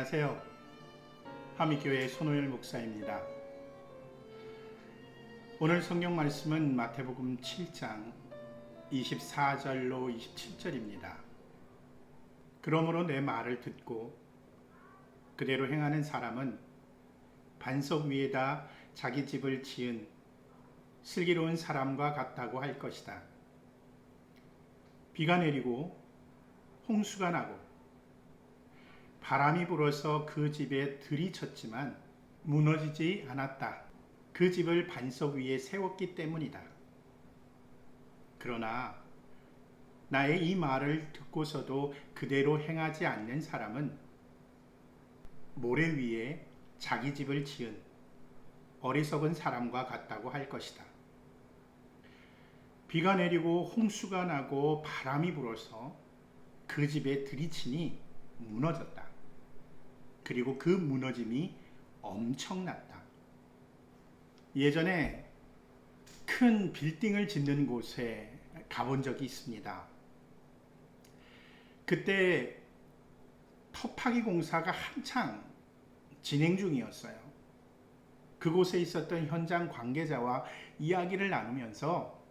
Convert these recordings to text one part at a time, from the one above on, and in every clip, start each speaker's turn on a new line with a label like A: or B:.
A: 안녕하세요. 하미교회 손호열 목사입니다. 오늘 성경 말씀은 마태복음 7장 24절로 27절입니다. 그러므로 내 말을 듣고 그대로 행하는 사람은 반석 위에다 자기 집을 지은 슬기로운 사람과 같다고 할 것이다. 비가 내리고 홍수가 나고 바람이 불어서 그 집에 들이쳤지만 무너지지 않았다. 그 집을 반석 위에 세웠기 때문이다. 그러나 나의 이 말을 듣고서도 그대로 행하지 않는 사람은 모래 위에 자기 집을 지은 어리석은 사람과 같다고 할 것이다. 비가 내리고 홍수가 나고 바람이 불어서 그 집에 들이치니 무너졌다. 그리고 그 무너짐이 엄청났다. 예전에 큰 빌딩을 짓는 곳에 가본 적이 있습니다. 그때 터파기 공사가 한창 진행 중이었어요. 그곳에 있었던 현장 관계자와 이야기를 나누면서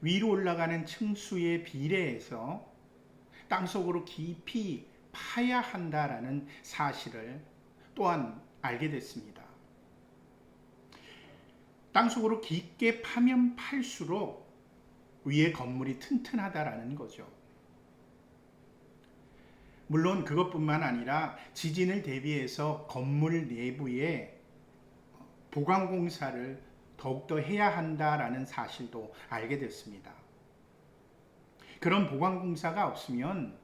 A: 위로 올라가는 층수에 비례해서 땅속으로 깊이 파야 한다라는 사실을 또한 알게 됐습니다. 땅속으로 깊게 파면 팔수록 위에 건물이 튼튼하다라는 거죠. 물론 그것뿐만 아니라 지진을 대비해서 건물 내부에 보강 공사를 더욱더 해야 한다라는 사실도 알게 됐습니다. 그런 보강 공사가 없으면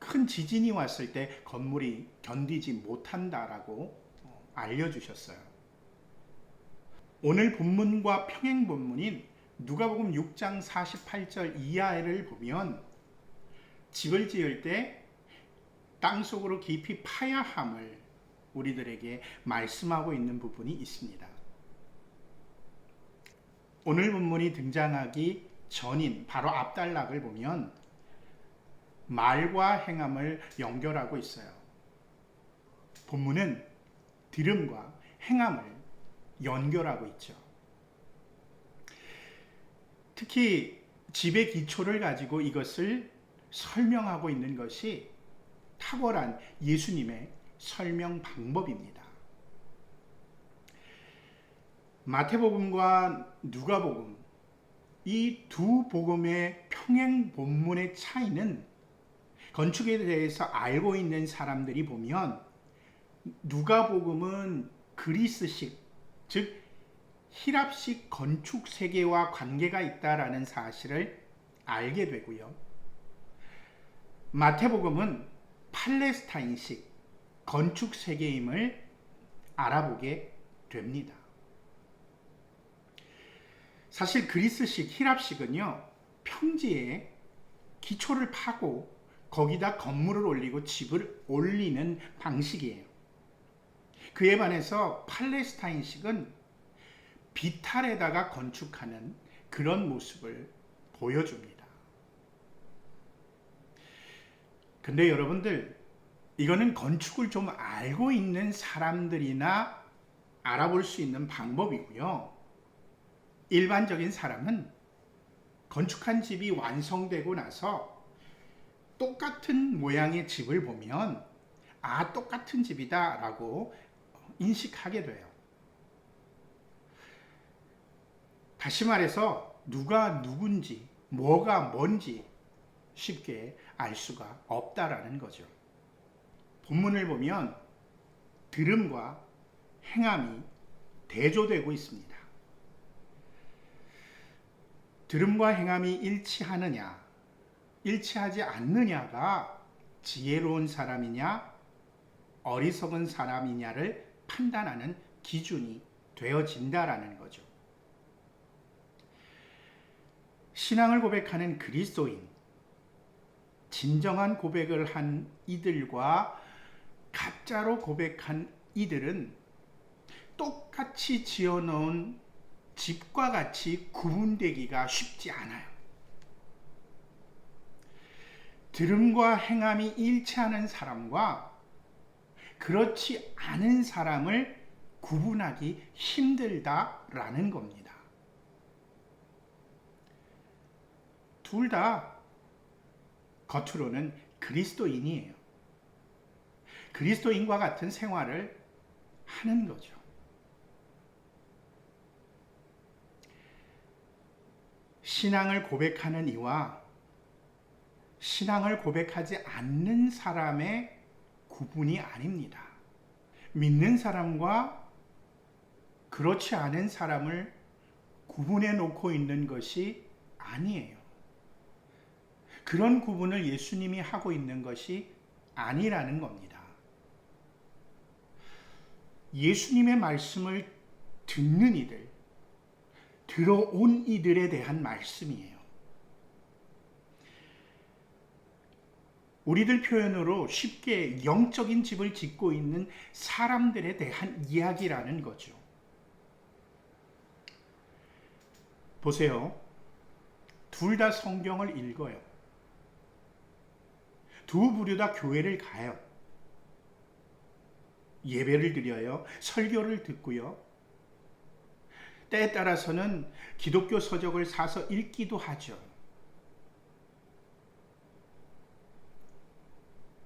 A: 큰 지진이 왔을 때 건물이 견디지 못한다라고 어, 알려주셨어요. 오늘 본문과 평행 본문인 누가복음 6장 48절 이하를 보면 집을 지을 때 땅 속으로 깊이 파야 함을 우리들에게 말씀하고 있는 부분이 있습니다. 오늘 본문이 등장하기 전인 바로 앞단락을 보면 말과 행함을 연결하고 있어요. 본문은 들음과 행함을 연결하고 있죠. 특히 집의 기초를 가지고 이것을 설명하고 있는 것이 탁월한 예수님의 설명 방법입니다. 마태복음과 누가복음 이 두 복음의 평행 본문의 차이는 건축에 대해서 알고 있는 사람들이 보면 누가복음은 그리스식 즉 히랍식 건축 세계와 관계가 있다라는 사실을 알게 되고요. 마태복음은 팔레스타인식 건축 세계임을 알아보게 됩니다. 사실 그리스식 히랍식은요. 평지에 기초를 파고 거기다 건물을 올리고 집을 올리는 방식이에요. 그에 반해서 팔레스타인식은 비탈에다가 건축하는 그런 모습을 보여줍니다. 근데 여러분들, 이거는 건축을 좀 알고 있는 사람들이나 알아볼 수 있는 방법이고요. 일반적인 사람은 건축한 집이 완성되고 나서 똑같은 모양의 집을 보면 아 똑같은 집이다 라고 인식하게 돼요. 다시 말해서 누가 누군지 뭐가 뭔지 쉽게 알 수가 없다라는 거죠. 본문을 보면 들음과 행함이 대조되고 있습니다. 들음과 행함이 일치하느냐 일치하지 않느냐가 지혜로운 사람이냐 어리석은 사람이냐를 판단하는 기준이 되어진다라는 거죠. 신앙을 고백하는 그리스도인, 진정한 고백을 한 이들과 가짜로 고백한 이들은 똑같이 지어놓은 집과 같이 구분되기가 쉽지 않아요. 들음과 행함이 일치하는 사람과 그렇지 않은 사람을 구분하기 힘들다라는 겁니다. 둘 다 겉으로는 그리스도인이에요. 그리스도인과 같은 생활을 하는 거죠. 신앙을 고백하는 이와 신앙을 고백하지 않는 사람의 구분이 아닙니다. 믿는 사람과 그렇지 않은 사람을 구분해 놓고 있는 것이 아니에요. 그런 구분을 예수님이 하고 있는 것이 아니라는 겁니다. 예수님의 말씀을 듣는 이들, 들어온 이들에 대한 말씀이에요. 우리들 표현으로 쉽게 영적인 집을 짓고 있는 사람들에 대한 이야기라는 거죠. 보세요. 둘 다 성경을 읽어요. 두 부류 다 교회를 가요. 예배를 드려요. 설교를 듣고요. 때에 따라서는 기독교 서적을 사서 읽기도 하죠.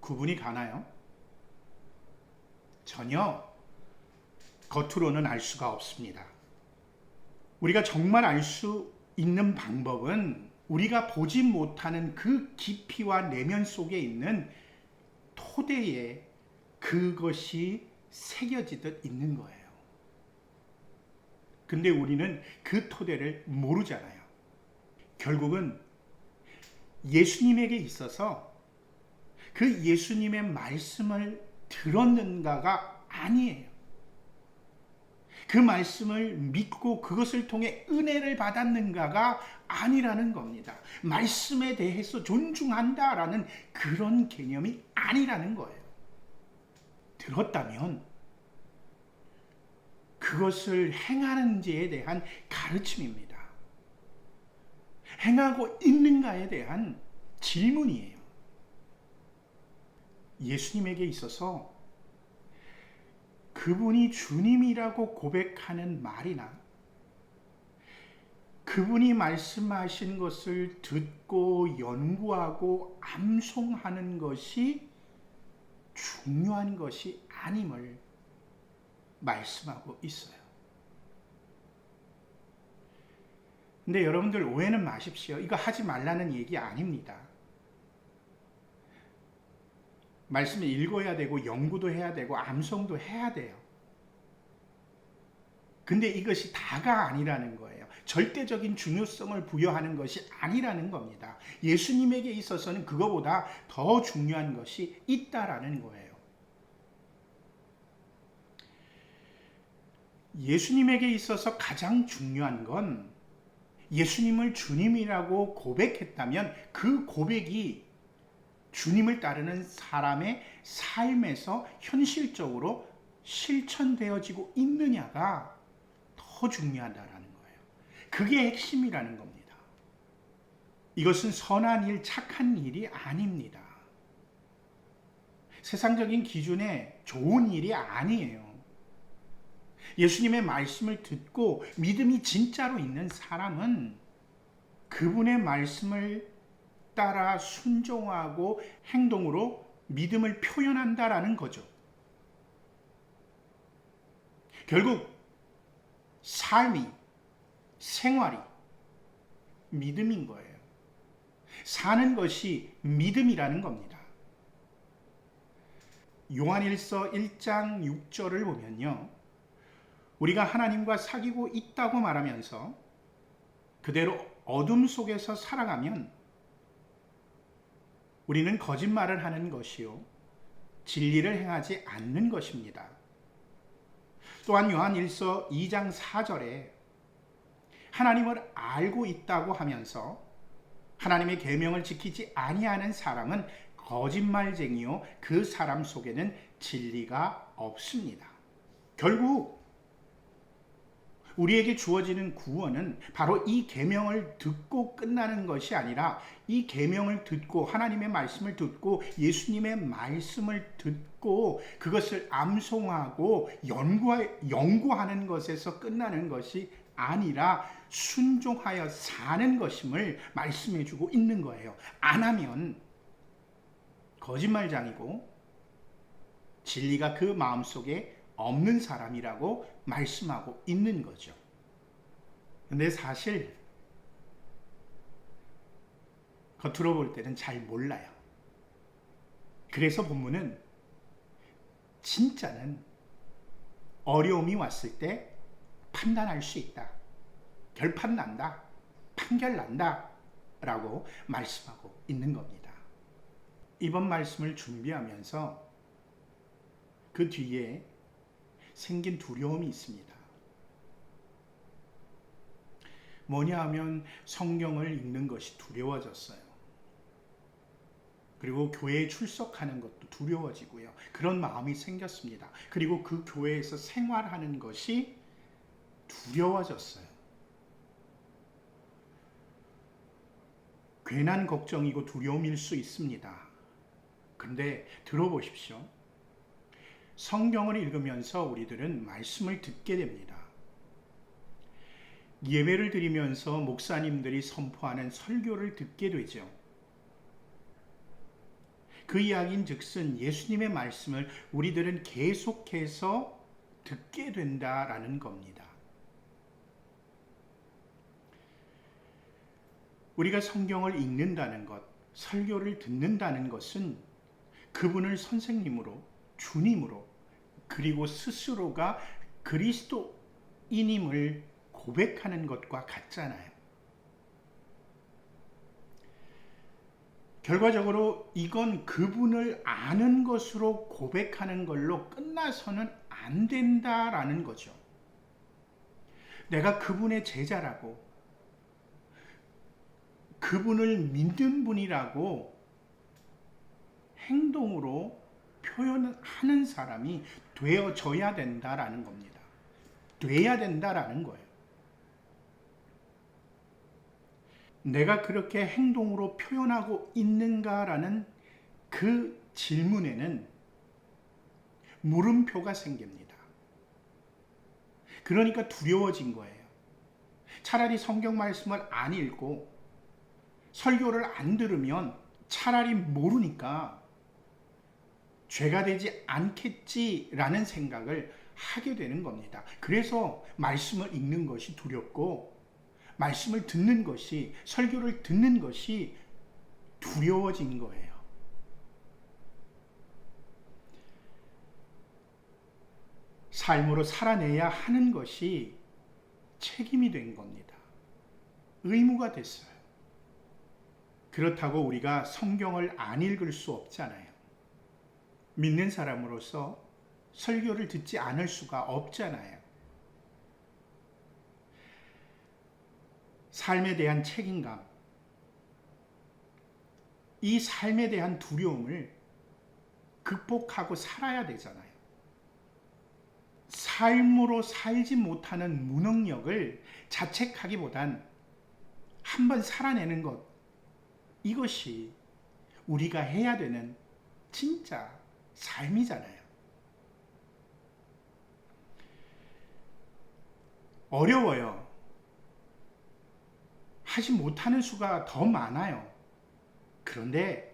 A: 구분이 가나요? 전혀 겉으로는 알 수가 없습니다. 우리가 정말 알 수 있는 방법은 우리가 보지 못하는 그 깊이와 내면 속에 있는 토대에 그것이 새겨지듯 있는 거예요. 근데 우리는 그 토대를 모르잖아요. 결국은 예수님에게 있어서 그 예수님의 말씀을 들었는가가 아니에요. 그 말씀을 믿고 그것을 통해 은혜를 받았는가가 아니라는 겁니다. 말씀에 대해서 존중한다라는 그런 개념이 아니라는 거예요. 들었다면 그것을 행하는지에 대한 가르침입니다. 행하고 있는가에 대한 질문이에요. 예수님에게 있어서 그분이 주님이라고 고백하는 말이나 그분이 말씀하신 것을 듣고 연구하고 암송하는 것이 중요한 것이 아님을 말씀하고 있어요. 근데 여러분들 오해는 마십시오. 이거 하지 말라는 얘기 아닙니다. 말씀을 읽어야 되고 연구도 해야 되고 암송도 해야 돼요. 근데 이것이 다가 아니라는 거예요. 절대적인 중요성을 부여하는 것이 아니라는 겁니다. 예수님에게 있어서는 그거보다 더 중요한 것이 있다라는 거예요. 예수님에게 있어서 가장 중요한 건 예수님을 주님이라고 고백했다면 그 고백이 주님을 따르는 사람의 삶에서 현실적으로 실천되어지고 있느냐가 더 중요하다라는 거예요. 그게 핵심이라는 겁니다. 이것은 선한 일, 착한 일이 아닙니다. 세상적인 기준에 좋은 일이 아니에요. 예수님의 말씀을 듣고 믿음이 진짜로 있는 사람은 그분의 말씀을 따라 순종하고 행동으로 믿음을 표현한다라는 거죠. 결국 삶이 생활이 믿음인 거예요. 사는 것이 믿음이라는 겁니다. 요한일서 1장 6절을 보면요. 우리가 하나님과 사귀고 있다고 말하면서 그대로 어둠 속에서 살아가면 우리는 거짓말을 하는 것이요. 진리를 행하지 않는 것입니다. 또한 요한 1서 2장 4절에 하나님을 알고 있다고 하면서 하나님의 계명을 지키지 아니하는 사람은 거짓말쟁이요 그 사람 속에는 진리가 없습니다. 결국 우리에게 주어지는 구원은 바로 이 계명을 듣고 끝나는 것이 아니라 이 계명을 듣고 하나님의 말씀을 듣고 예수님의 말씀을 듣고 그것을 암송하고 연구하, 연구하는 것에서 끝나는 것이 아니라 순종하여 사는 것임을 말씀해 주고 있는 거예요. 안 하면 거짓말장이고 진리가 그 마음속에 없는 사람이라고 말씀하고 있는 거죠. 근데 사실 겉으로 볼 때는 잘 몰라요. 그래서 본문은 진짜는 어려움이 왔을 때 판단할 수 있다. 결판 난다. 판결 난다. 라고 말씀하고 있는 겁니다. 이번 말씀을 준비하면서 그 뒤에 생긴 두려움이 있습니다. 뭐냐 하면 성경을 읽는 것이 두려워졌어요. 그리고 교회에 출석하는 것도 두려워지고요. 그런 마음이 생겼습니다. 그리고 그 교회에서 생활하는 것이 두려워졌어요. 괜한 걱정이고 두려움일 수 있습니다. 그런데 들어보십시오. 성경을 읽으면서 우리들은 말씀을 듣게 됩니다. 예배를 드리면서 목사님들이 선포하는 설교를 듣게 되죠. 그 이야기인 즉슨 예수님의 말씀을 우리들은 계속해서 듣게 된다라는 겁니다. 우리가 성경을 읽는다는 것, 설교를 듣는다는 것은 그분을 선생님으로 주님으로 그리고 스스로가 그리스도인임을 고백하는 것과 같잖아요. 결과적으로 이건 그분을 아는 것으로 고백하는 걸로 끝나서는 안 된다라는 거죠. 내가 그분의 제자라고 그분을 믿는 분이라고 행동으로 표현하는 사람이 되어져야 된다라는 겁니다. 돼야 된다라는 거예요. 내가 그렇게 행동으로 표현하고 있는가라는 그 질문에는 물음표가 생깁니다. 그러니까 두려워진 거예요. 차라리 성경 말씀을 안 읽고 설교를 안 들으면 차라리 모르니까 죄가 되지 않겠지라는 생각을 하게 되는 겁니다. 그래서 말씀을 읽는 것이 두렵고 말씀을 듣는 것이 설교를 듣는 것이 두려워진 거예요. 삶으로 살아내야 하는 것이 책임이 된 겁니다. 의무가 됐어요. 그렇다고 우리가 성경을 안 읽을 수 없잖아요. 믿는 사람으로서 설교를 듣지 않을 수가 없잖아요. 삶에 대한 책임감, 이 삶에 대한 두려움을 극복하고 살아야 되잖아요. 삶으로 살지 못하는 무능력을 자책하기보단 한번 살아내는 것, 이것이 우리가 해야 되는 진짜 삶이잖아요. 어려워요. 하지 못하는 수가 더 많아요. 그런데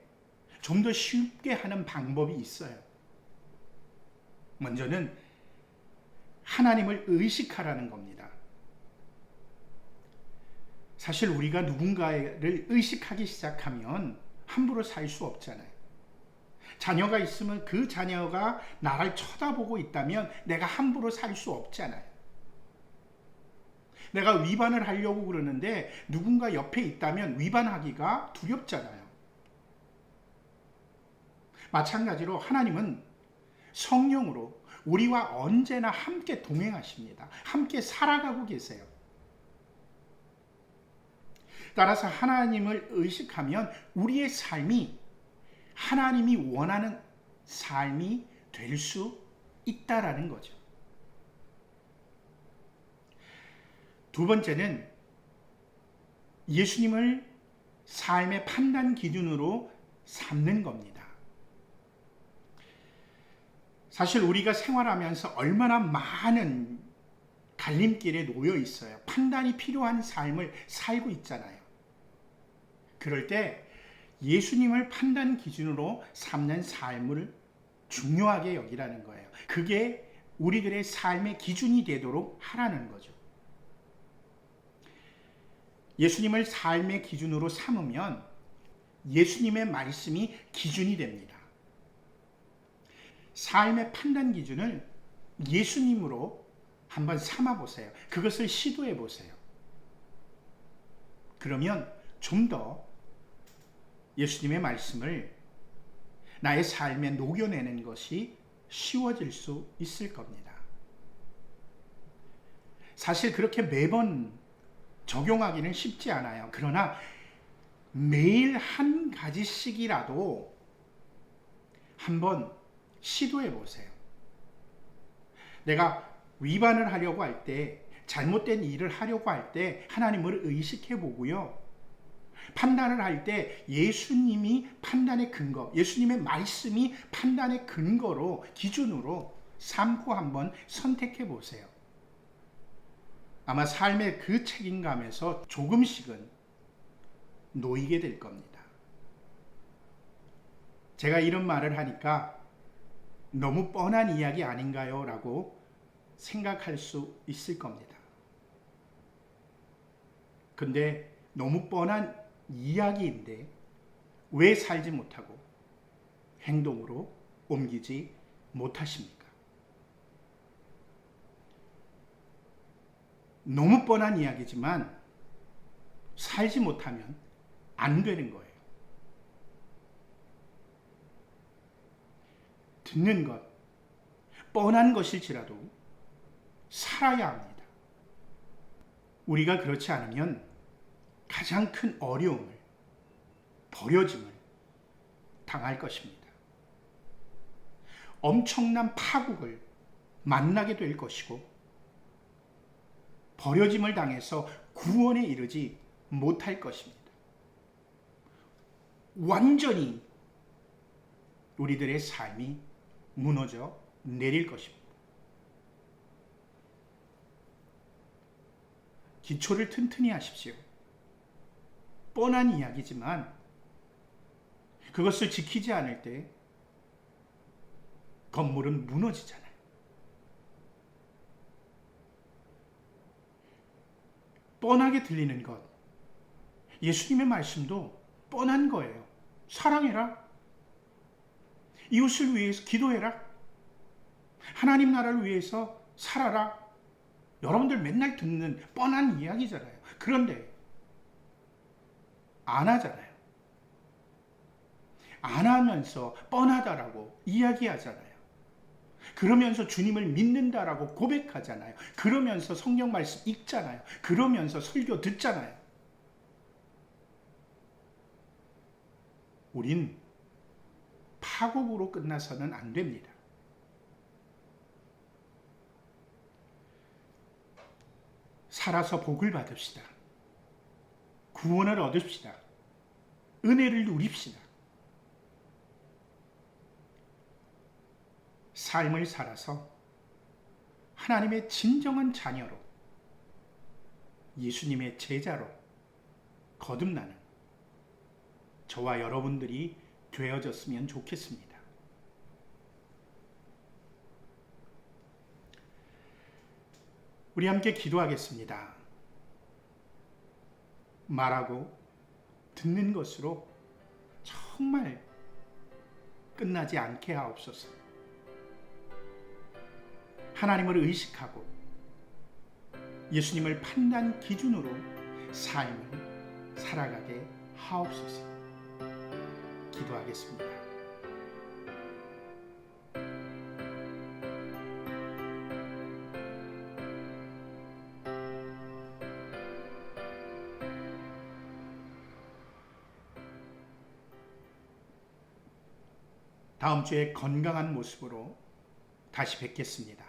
A: 좀 더 쉽게 하는 방법이 있어요. 먼저는 하나님을 의식하라는 겁니다. 사실 우리가 누군가를 의식하기 시작하면 함부로 살 수 없잖아요. 자녀가 있으면 그 자녀가 나를 쳐다보고 있다면 내가 함부로 살 수 없잖아요. 내가 위반을 하려고 그러는데 누군가 옆에 있다면 위반하기가 두렵잖아요. 마찬가지로 하나님은 성령으로 우리와 언제나 함께 동행하십니다. 함께 살아가고 계세요. 따라서 하나님을 의식하면 우리의 삶이 하나님이 원하는 삶이 될 수 있다라는 거죠. 두 번째는 예수님을 삶의 판단 기준으로 삼는 겁니다. 사실 우리가 생활하면서 얼마나 많은 갈림길에 놓여 있어요. 판단이 필요한 삶을 살고 있잖아요. 그럴 때 예수님을 판단 기준으로 삼는 삶을 중요하게 여기라는 거예요. 그게 우리들의 삶의 기준이 되도록 하라는 거죠. 예수님을 삶의 기준으로 삼으면 예수님의 말씀이 기준이 됩니다. 삶의 판단 기준을 예수님으로 한번 삼아 보세요. 그것을 시도해 보세요. 그러면 좀더 예수님의 말씀을 나의 삶에 녹여내는 것이 쉬워질 수 있을 겁니다. 사실 그렇게 매번 적용하기는 쉽지 않아요. 그러나 매일 한 가지씩이라도 한번 시도해 보세요. 내가 위반을 하려고 할 때, 잘못된 일을 하려고 할 때 하나님을 의식해 보고요. 판단을 할 때 예수님이 판단의 근거, 예수님의 말씀이 판단의 근거로 기준으로 삼고 한번 선택해 보세요. 아마 삶의 그 책임감에서 조금씩은 놓이게 될 겁니다. 제가 이런 말을 하니까 너무 뻔한 이야기 아닌가요? 라고 생각할 수 있을 겁니다. 근데 너무 뻔한 이야기인데 왜 살지 못하고 행동으로 옮기지 못하십니까? 너무 뻔한 이야기지만 살지 못하면 안 되는 거예요. 듣는 것, 뻔한 것일지라도 살아야 합니다. 우리가 그렇지 않으면 가장 큰 어려움을, 버려짐을 당할 것입니다. 엄청난 파국을 만나게 될 것이고, 버려짐을 당해서 구원에 이르지 못할 것입니다. 완전히 우리들의 삶이 무너져 내릴 것입니다. 기초를 튼튼히 하십시오. 뻔한 이야기지만 그것을 지키지 않을 때 건물은 무너지잖아요. 뻔하게 들리는 것. 예수님의 말씀도 뻔한 거예요. 사랑해라. 이웃을 위해서 기도해라. 하나님 나라를 위해서 살아라. 여러분들 맨날 듣는 뻔한 이야기잖아요. 그런데 안 하잖아요. 안 하면서 뻔하다라고 이야기하잖아요. 그러면서 주님을 믿는다라고 고백하잖아요. 그러면서 성경 말씀 읽잖아요. 그러면서 설교 듣잖아요. 우린 파국으로 끝나서는 안 됩니다. 살아서 복을 받읍시다. 구원을 얻읍시다. 은혜를 누립시다. 삶을 살아서 하나님의 진정한 자녀로 예수님의 제자로 거듭나는 저와 여러분들이 되어졌으면 좋겠습니다. 우리 함께 기도하겠습니다. 말하고 듣는 것으로 정말 끝나지 않게 하옵소서. 하나님을 의식하고 예수님을 판단 기준으로 삶을 살아가게 하옵소서. 기도하겠습니다. 다음 주에 건강한 모습으로 다시 뵙겠습니다.